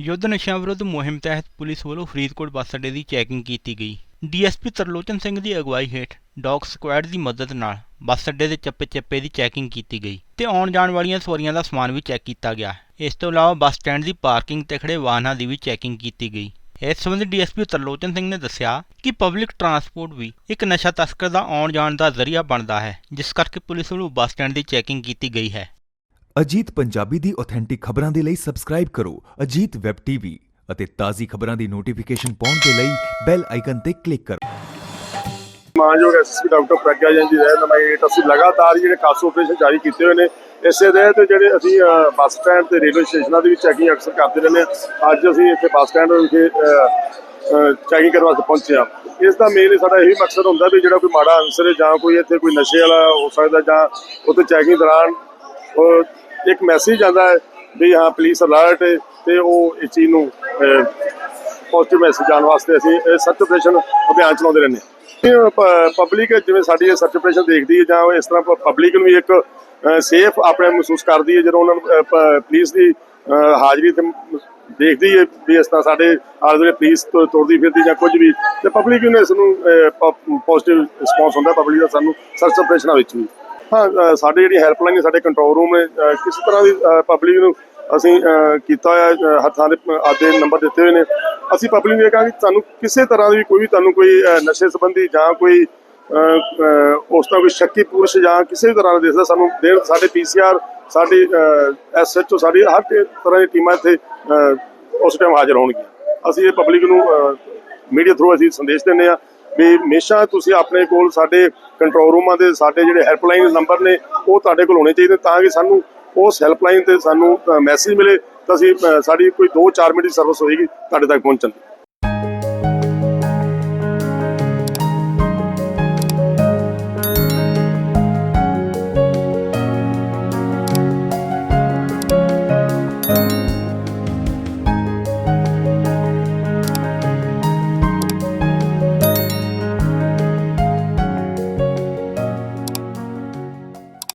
ਯੁੱਧ ਨਸ਼ਿਆਂ ਵਿਰੁੱਧ ਮੁਹਿੰਮ ਤਹਿਤ ਪੁਲਿਸ ਵੱਲੋਂ ਫਰੀਦਕੋਟ ਬੱਸ ਅੱਡੇ ਦੀ ਚੈਕਿੰਗ ਕੀਤੀ ਗਈ। ਡੀਐਸਪੀ ਤਰਲੋਚਨ ਸਿੰਘ ਦੀ ਅਗਵਾਈ ਹੇਠ ਡੌਗ ਸਕੁਐਡ ਦੀ ਮਦਦ ਨਾਲ ਬੱਸ ਅੱਡੇ ਦੇ ਚੱਪੇ-ਚੱਪੇ ਦੀ ਚੈਕਿੰਗ ਕੀਤੀ ਗਈ ਤੇ ਆਉਣ ਜਾਣ ਵਾਲੀਆਂ ਸਵਾਰੀਆਂ ਦਾ ਸਮਾਨ ਵੀ ਚੈੱਕ ਕੀਤਾ ਗਿਆ। ਇਸ ਤੋਂ ਇਲਾਵਾ ਬੱਸ ਸਟੈਂਡ ਦੀ ਪਾਰਕਿੰਗ ਤੇ ਖੜੇ ਵਾਹਨਾਂ ਦੀ ਵੀ ਚੈਕਿੰਗ ਕੀਤੀ ਗਈ। ਇਸ ਸੰਬੰਧੀ ਡੀਐਸਪੀ ਤਰਲੋਚਨ ਸਿੰਘ ਨੇ ਦੱਸਿਆ ਕਿ ਪਬਲਿਕ ਟਰਾਂਸਪੋਰਟ ਵੀ ਇੱਕ ਨਸ਼ਾ ਤਸਕਰ ਦਾ ਆਉਣ ਜਾਣ ਦਾ ਜ਼ਰੀਆ ਬਣਦਾ ਹੈ, ਜਿਸ ਕਰਕੇ ਪੁਲਿਸ ਵੱਲੋਂ ਬੱਸ ਸਟੈਂਡ ਦੀ ਚੈਕਿੰਗ ਕੀਤੀ ਗਈ ਹੈ। ਅਜੀਤ ਪੰਜਾਬੀ ਦੀ ਆਥੈਂਟਿਕ ਖਬਰਾਂ ਦੇ ਲਈ ਸਬਸਕ੍ਰਾਈਬ ਕਰੋ ਅਜੀਤ ਵੈਬ ਟੀਵੀ ਅਤੇ ਤਾਜ਼ੀ ਖਬਰਾਂ ਦੀ ਨੋਟੀਫਿਕੇਸ਼ਨ ਪਾਉਣ ਦੇ ਲਈ ਬੈਲ ਆਈਕਨ ਤੇ ਕਲਿੱਕ ਕਰੋ। ਮਾਨਯੋਗ ਐਸਐਸਪੀ ਡਾਕਟਰ ਪ੍ਰਗਿਆ ਜੈਨ ਜੀ ਦੇ ਨਮਾਇਟ ਅਸੀਂ ਲਗਾਤਾਰ ਜਿਹੜੇ ਕਾਸੂ ਆਪਰੇਸ਼ਨ ਜਾਰੀ ਕੀਤੇ ਹੋਏ ਨੇ, ਇਸੇ ਦੇ ਤੇ ਜਿਹੜੇ ਅਸੀਂ ਬੱਸ ਸਟੈਂਡ ਤੇ ਰੇਲਵੇ ਸਟੇਸ਼ਨਾਂ ਦੇ ਵੀ ਚੈਕਿੰਗ ਅਕਸਰ ਕਰਦੇ ਰਹਿੰਦੇ ਹਾਂ। ਅੱਜ ਅਸੀਂ ਇੱਥੇ ਬੱਸ ਸਟੈਂਡ ਵਿਖੇ ਚੈਕਿੰਗ ਕਰਨ ਵਾਸਤੇ ਪਹੁੰਚੇ ਹਾਂ। ਇਸ ਦਾ ਮੇਨ ਸਾਡਾ ਇਹੀ ਮਕਸਦ ਹੁੰਦਾ ਵੀ ਜਿਹੜਾ ਕੋਈ ਮਾੜਾ ਅਨਸਰ ਹੈ ਜਾਂ ਕੋਈ ਇੱਥੇ ਕੋਈ ਨਸ਼ੇ ਵਾਲਾ ਹੋ ਸਕਦਾ ਜਾਂ ਉੱਥੇ ਚੈਕਿੰਗ ਦੌਰਾਨ, ਉਹ ਇੱਕ ਮੈਸੇਜ ਜਾਂਦਾ ਹੈ ਵੀ ਹਾਂ ਪੁਲਿਸ ਅਲਰਟ ਹੈ ਤੇ ਉਹ ਇਸ ਚੀਜ਼ ਨੂੰ ਪੋਜ਼ਿਟਿਵ ਮੈਸੇਜ ਆਉਣ ਵਾਸਤੇ ਅਸੀਂ ਇਹ ਸਰਚ ਆਪਰੇਸ਼ਨ ਅਭਿਆਨ ਚਲਾਉਂਦੇ ਰਹਿੰਦੇ ਹਾਂ। ਪਬਲਿਕ ਜਿਵੇਂ ਸਾਡੀ ਇਹ ਸਰਚ ਆਪਰੇਸ਼ਨ ਦੇਖਦੀ ਹੈ ਜਾਂ ਇਸ ਤਰ੍ਹਾਂ ਪਬਲਿਕ ਨੂੰ ਵੀ ਇੱਕ ਸੇਫ ਆਪਣੇ ਮਹਿਸੂਸ ਕਰਦੀ ਹੈ ਜਦੋਂ ਉਹਨਾਂ ਨੂੰ ਪੁਲਿਸ ਦੀ ਹਾਜ਼ਰੀ ਤੇ ਦੇਖਦੀ ਹੈ ਵੀ ਇਸ ਤਰ੍ਹਾਂ ਸਾਡੇ ਆਲੇ ਦੁਆਲੇ ਪੁਲਿਸ ਤੋਂ, ਤੁਰਦੀ ਫਿਰਦੀ ਜਾਂ ਕੁਝ ਵੀ ਤੇ ਪਬਲਿਕ ਨੂੰ ਇਸ ਨੂੰ ਪੋਜ਼ਿਟਿਵ ਰਿਸਪੌਂਸ ਹੁੰਦਾ ਪਬਲਿਕ ਦਾ ਸਾਨੂੰ ਸਰਚ ਆਪਰੇਸ਼ਨਾਂ ਵਿੱਚ ਵੀ। ਹਾਂ ਅ, ਸਾਡੇ ਜਿਹੜੀ ਹੈਲਪਲਾਈਨ ਹੈ ਸਾਡੇ ਕੰਟਰੋਲ ਰੂਮ ਨੇ ਕਿਸੇ ਤਰ੍ਹਾਂ ਦੀ ਪਬਲਿਕ ਨੂੰ ਅਸੀਂ ਕੀਤਾ ਹੋਇਆ ਅ, ਹੱਥਾਂ ਦੇ ਆਦੇ ਨੰਬਰ ਦਿੱਤੇ ਹੋਏ ਨੇ। ਅਸੀਂ ਪਬਲਿਕ ਨੂੰ ਇਹ ਕਹਾਂਗੇ ਤੁਹਾਨੂੰ ਕਿਸੇ ਤਰ੍ਹਾਂ ਦੀ ਕੋਈ ਵੀ ਤੁਹਾਨੂੰ ਕੋਈ ਨਸ਼ੇ ਸੰਬੰਧੀ ਜਾਂ ਕੋਈ ਉਸ ਤਰ੍ਹਾਂ ਕੋਈ ਸ਼ੱਕੀ ਪੁਰਸ਼ ਜਾਂ ਕਿਸੇ ਵੀ ਤਰ੍ਹਾਂ ਦਾ ਦਿਸਦਾ ਸਾਨੂੰ ਦੇਣ ਸਾਡੇ ਪੀਸੀਆਰ ਸਾਡੀ ਐਸਐਚਓ ਸਾਡੀ ਹਰ ਤਰ੍ਹਾਂ ਦੀ ਟੀਮਾਂ ਇੱਥੇ ਉਸ ਟਾਈਮ ਹਾਜ਼ਰ ਹੋਣਗੀਆਂ। ਅਸੀਂ ਇਹ ਪਬਲਿਕ ਨੂੰ ਮੀਡੀਆ ਥਰੂ ਅਸੀਂ ਸੰਦੇਸ਼ ਦਿੰਦੇ ਆ ਵੀ ਹਮੇਸ਼ਾ ਤੁਸੀਂ ਆਪਣੇ ਕੋਲ ਸਾਡੇ ਕੰਟਰੋਲ ਰੂਮਾਂ ਦੇ, ਸਾਡੇ ਜਿਹੜੇ ਹੈਲਪਲਾਈਨ ਨੰਬਰ ਨੇ, ਉਹ ਤੁਹਾਡੇ ਕੋਲ ਹੋਣੇ ਚਾਹੀਦੇ ਤਾਂ ਕਿ ਸਾਨੂੰ ਉਸ ਹੈਲਪਲਾਈਨ ਤੇ ਸਾਨੂੰ ਮੈਸੇਜ ਮਿਲੇ ਤਾਂ ਅਸੀਂ ਸਾਡੀ ਕੋਈ 2-4 ਮਿੰਟ ਦੀ ਸਰਵਿਸ ਹੋਏਗੀ, ਤੁਹਾਡੇ ਤੱਕ ਪਹੁੰਚਣ ਦੀ।